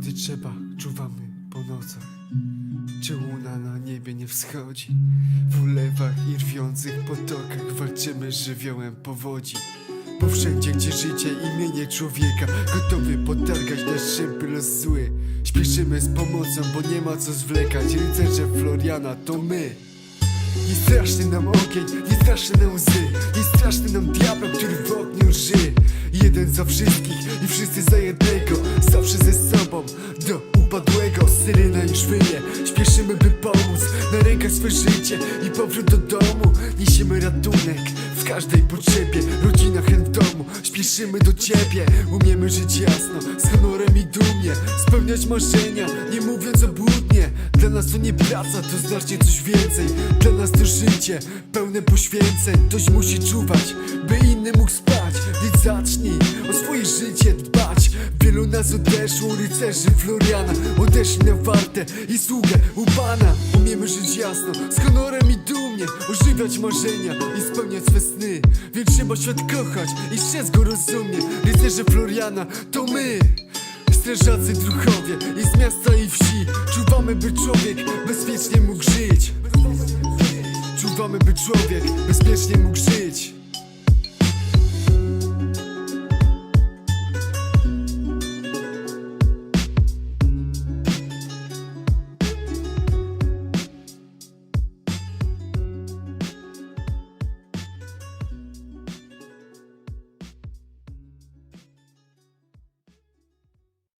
Gdy trzeba, czuwamy po nocach. Czy łuna na niebie nie wschodzi? W ulewach i rwiących potokach Walczymy z żywiołem powodzi. Bo wszędzie, gdzie życie imienie człowieka Gotowy potargać na szczypy los zły. Śpieszymy z pomocą, bo nie ma co zwlekać. Rycerze Floriana to my. Nie straszny nam ogień, nie straszne nam łzy. Nie straszny nam diabeł, który w ogniu ży Jeden za wszystkich i wszyscy za jednego już wyje, śpieszymy by pomóc Na rękach swe życie i powrót do domu. Niesiemy ratunek w każdej potrzebie. Rodzina chęt domu, śpieszymy do ciebie. Umiemy żyć jasno, z honorem i dumnie. Spełniać marzenia, nie mówiąc obłudnie. Dla nas to nie praca, to znacznie coś więcej. Dla nas to życie, pełne poświęceń. Ktoś musi czuwać, by inny mógł spać Wielu nas odeszło, rycerzy Floriana Odeszli na wartę i sługę u Pana. Umiemy żyć jasno, z honorem i dumnie. Ożywiać marzenia i spełniać swe sny. Więc trzeba świat kochać i strzec go rozumnie Rycerze Floriana to my. Strażacy druchowie i z miasta i wsi. Czuwamy by człowiek bezpiecznie mógł żyć. Czuwamy by człowiek bezpiecznie mógł żyć